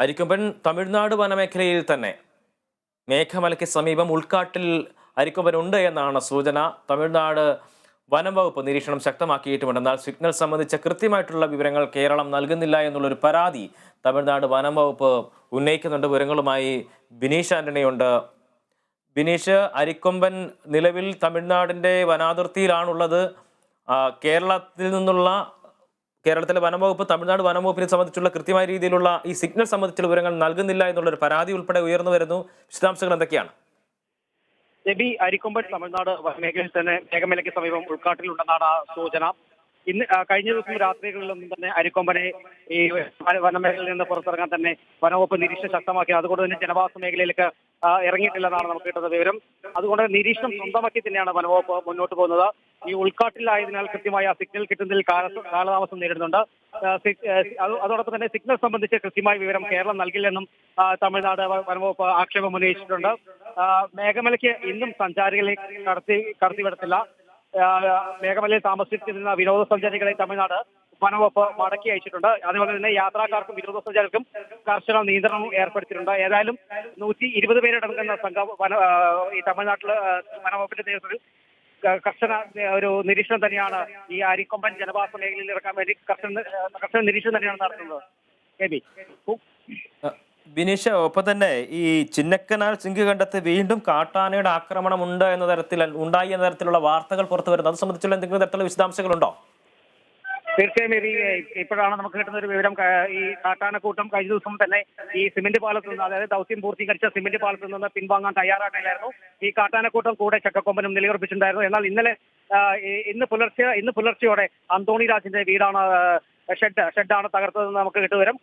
അരിക്കൊമ്പൻ തമിഴ്നാട് വനമേഖലയിൽ തന്നെ മേഘമലയ്ക്ക് സമീപം ഉൾക്കാട്ടിൽ അരിക്കൊമ്പൻ ഉണ്ട് എന്നാണ് സൂചന. തമിഴ്നാട് വനം വകുപ്പ് നിരീക്ഷണം ശക്തമാക്കിയിട്ടുമുണ്ട് എന്നാൽ സിഗ്നൽ സംബന്ധിച്ച കൃത്യമായിട്ടുള്ള വിവരങ്ങൾ കേരളം നൽകുന്നില്ല എന്നുള്ളൊരു പരാതി തമിഴ്നാട് വനം വകുപ്പ് ഉന്നയിക്കുന്നുണ്ട്. വിവരങ്ങളുമായി ബിനീഷ് ആന്റണിയുണ്ട്. ബിനീഷ് അരിക്കൊമ്പൻ നിലവിൽ തമിഴ്നാടിന്റെ വനാതിർത്തിയിലാണുള്ളത്. കേരളത്തിൽ നിന്നുള്ള കേരളത്തിലെ വനംവകുപ്പ് തമിഴ്നാട് വനംവകുപ്പിനെ സംബന്ധിച്ചുള്ള കൃത്യമായ രീതിയിലുള്ള ഈ സിഗ്നൽ സംബന്ധിച്ചുള്ള വിവരങ്ങൾ നൽകുന്നില്ല എന്നുള്ള ഒരു പരാതി ഉൾപ്പെടെ ഉയർന്നു വരുന്നു. വിശദാംശങ്ങൾ എന്തൊക്കെയാണ്? നബി അരിക്കൊമ്പൻ തമിഴ്നാട് വനമേഖലയിൽ തന്നെ മേഘമലയ്ക്ക് സമീപം ഉൾക്കാട്ടിലുണ്ടെന്നാണ് സൂചന. ഇന്ന് കഴിഞ്ഞ ദിവസം രാത്രികളിലൊന്നും തന്നെ അരിക്കൊമ്പനെ ഈ വന- വനമേഖലയിൽ നിന്ന് പുറത്തിറങ്ങാൻ തന്നെ വനവകുപ്പ് നിരീക്ഷണം ശക്തമാക്കി. അതുകൊണ്ട് തന്നെ ജനവാസ മേഖലയിലേക്ക് ഇറങ്ങിയിട്ടില്ലെന്നാണ് നമുക്ക് കിട്ടുന്ന വിവരം. അതുകൊണ്ട് നിരീക്ഷണം സ്വന്തമാക്കി തന്നെയാണ് വനവകുപ്പ് മുന്നോട്ട് പോകുന്നത്. ഈ ഉൾക്കാട്ടിലായതിനാൽ കൃത്യമായ സിഗ്നൽ കിട്ടുന്നതിൽ കാലതാമസം നേരിടുന്നുണ്ട്. അതോടൊപ്പം തന്നെ സിഗ്നൽ സംബന്ധിച്ച് കൃത്യമായ വിവരം കേരളം നൽകില്ലെന്നും തമിഴ്നാട് വനവകുപ്പ് ആക്ഷേപം ഉന്നയിച്ചിട്ടുണ്ട്. മേഘമലയ്ക്ക് ഇന്നും സഞ്ചാരികളെ കടത്തി കടത്തിവിടത്തില്ല. മേഘമലയിൽ താമസിച്ചിരുന്ന വിനോദസഞ്ചാരികളെ തമിഴ്നാട് വനവകുപ്പ് മടക്കി അയച്ചിട്ടുണ്ട്. അതുപോലെ തന്നെ യാത്രക്കാർക്കും വിനോദസഞ്ചാരികൾക്കും കർശന നിയന്ത്രണം ഏർപ്പെടുത്തിയിട്ടുണ്ട്. ഏതായാലും നൂറ്റി ഇരുപത് പേരടങ്ങുന്ന സംഘം വന ഈ തമിഴ്നാട്ടിൽ ആ, വനവകുപ്പിന്റെ നേതൃത്വത്തിൽ കർശന ഒരു നിരീക്ഷണം തന്നെയാണ് ഈ അരിക്കൊമ്പൻ ജനവാസ മേഖലയിൽ ഇറക്കാൻ വേണ്ടി കർശന കർശന നിരീക്ഷണം തന്നെയാണ് നടത്തുന്നത്. എബി ബിനീഷ് ഒപ്പം തന്നെ ഈ ചിന്നക്കനാൽ സിങ്ക് കണ്ടത്ത് വീണ്ടും കാട്ടാനയുടെ ആക്രമണം ഉണ്ട് എന്ന തരത്തിൽ ഉണ്ടായി എന്ന തരത്തിലുള്ള വാർത്തകൾ പുറത്തു വരുന്നത് അത് സംബന്ധിച്ചുള്ള എന്തെങ്കിലും തരത്തിലുള്ള വിശദാംശങ്ങളുണ്ടോ? തീർച്ചയായും ഇപ്പോഴാണ് നമുക്ക് കിട്ടുന്ന ഒരു വിവരം ഈ കാട്ടാനക്കൂട്ടം കഴിഞ്ഞ ദിവസം തന്നെ ഈ സിമന്റ് പാലത്ത് നിന്ന് അതായത് ദൗത്യം പൂർത്തീകരിച്ച സിമന്റ് പാലത്തിൽ നിന്ന് പിൻവാങ്ങാൻ തയ്യാറായിട്ടില്ലായിരുന്നു. ഈ കാട്ടാനക്കൂട്ടം കൂടെ ചക്കക്കൊമ്പനും നിലയുറപ്പിച്ചിട്ടുണ്ടായിരുന്നു. എന്നാൽ ഇന്നലെ ഇന്ന് പുലർച്ചെ ഇന്ന് പുലർച്ചയോടെ അന്തോണി രാജിന്റെ വീടാണ് ഷെഡ് ഷെഡാണ് തകർത്തതെന്ന് നമുക്ക് കിട്ടുവരും.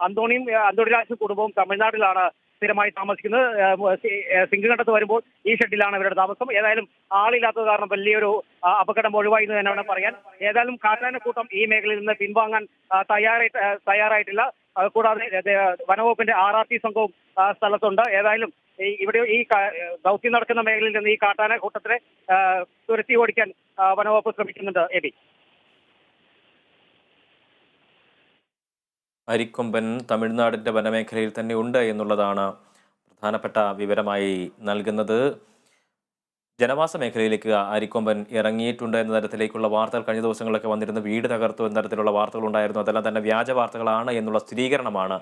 അന്തോണിയും ആ, അന്തോണി രാജും കുടുംബവും തമിഴ്നാട്ടിലാണ് സ്ഥിരമായി താമസിക്കുന്നത്. ആ, സി- വരുമ്പോൾ ഈ ഷെഡിലാണ് ഇവരുടെ താമസം. ഏതായാലും ആളില്ലാത്തത് കാരണം വലിയൊരു അപകടം ഒഴിവായി എന്ന് തന്നെ വേണം പറയാൻ. ഏതായാലും കാട്ടാനക്കൂട്ടം ഈ മേഖലയിൽ നിന്ന് പിൻവാങ്ങാൻ തയ്യാറായി തയ്യാറായിട്ട് തയ്യാറായിട്ടില്ല. കൂടാതെ വനവകുപ്പിന്റെ ആർ ആർ ടി സംഘവും സ്ഥലത്തുണ്ട്. ഏതായാലും ഇവിടെ ഈ ദൗത്യം നടക്കുന്ന മേഖലയിൽ നിന്ന് ഈ കാട്ടാന കൂട്ടത്തിനെ തുരത്തി ഓടിക്കാൻ വനവകുപ്പ് ശ്രമിക്കുന്നുണ്ട് എബി അരിക്കൊമ്പൻ തമിഴ്നാടിന്റെ വനമേഖലയിൽ തന്നെ ഉണ്ട് എന്നുള്ളതാണ് പ്രധാനപ്പെട്ട വിവരമായി നൽകുന്നത്. ജനവാസ മേഖലയിലേക്ക് അരിക്കൊമ്പൻ ഇറങ്ങിയിട്ടുണ്ട് എന്ന തരത്തിലേക്കുള്ള വാർത്തകൾ കഴിഞ്ഞ ദിവസങ്ങളിലൊക്കെ വന്നിരുന്നു. വീട് തകർത്തു എന്ന തരത്തിലുള്ള വാർത്തകൾ ഉണ്ടായിരുന്നു. അതെല്ലാം തന്നെ വ്യാജ വാർത്തകളാണ് എന്നുള്ള സ്ഥിരീകരണമാണ്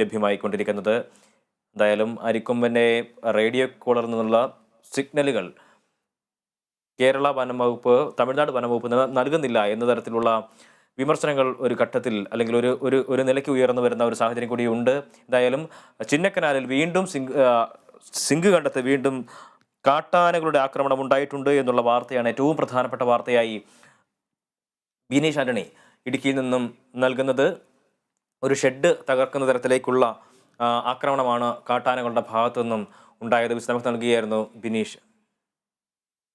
ലഭ്യമായിക്കൊണ്ടിരിക്കുന്നത്. എന്തായാലും അരിക്കൊമ്പന്റെ റേഡിയോ കോളർ നിന്നുള്ള സിഗ്നലുകൾ കേരള വനം വകുപ്പ് തമിഴ്നാട് വനം വകുപ്പ് നൽകുന്നില്ല എന്ന തരത്തിലുള്ള വിമർശനങ്ങൾ ഒരു ഘട്ടത്തിൽ അല്ലെങ്കിൽ ഒരു ഒരു ഒരു നിലയ്ക്ക് ഉയർന്നു വരുന്ന ഒരു സാഹചര്യം കൂടിയുണ്ട് എന്തായാലും ചിന്നക്കനാലിൽ വീണ്ടും ആ, സിങ്ക് കണ്ടത്ത് വീണ്ടും കാട്ടാനകളുടെ ആക്രമണം ഉണ്ടായിട്ടുണ്ട് എന്നുള്ള വാർത്തയാണ് ഏറ്റവും പ്രധാനപ്പെട്ട വാർത്തയായി ബിനീഷ് ആന്റണി ഇടുക്കിയിൽ നിന്നും നൽകുന്നത്. ഒരു ഷെഡ് തകർക്കുന്ന തരത്തിലേക്കുള്ള ആക്രമണമാണ് കാട്ടാനകളുടെ ഭാഗത്തു നിന്നും ഉണ്ടായത് വിശ്രമം നൽകുകയായിരുന്നു ബിനീഷ്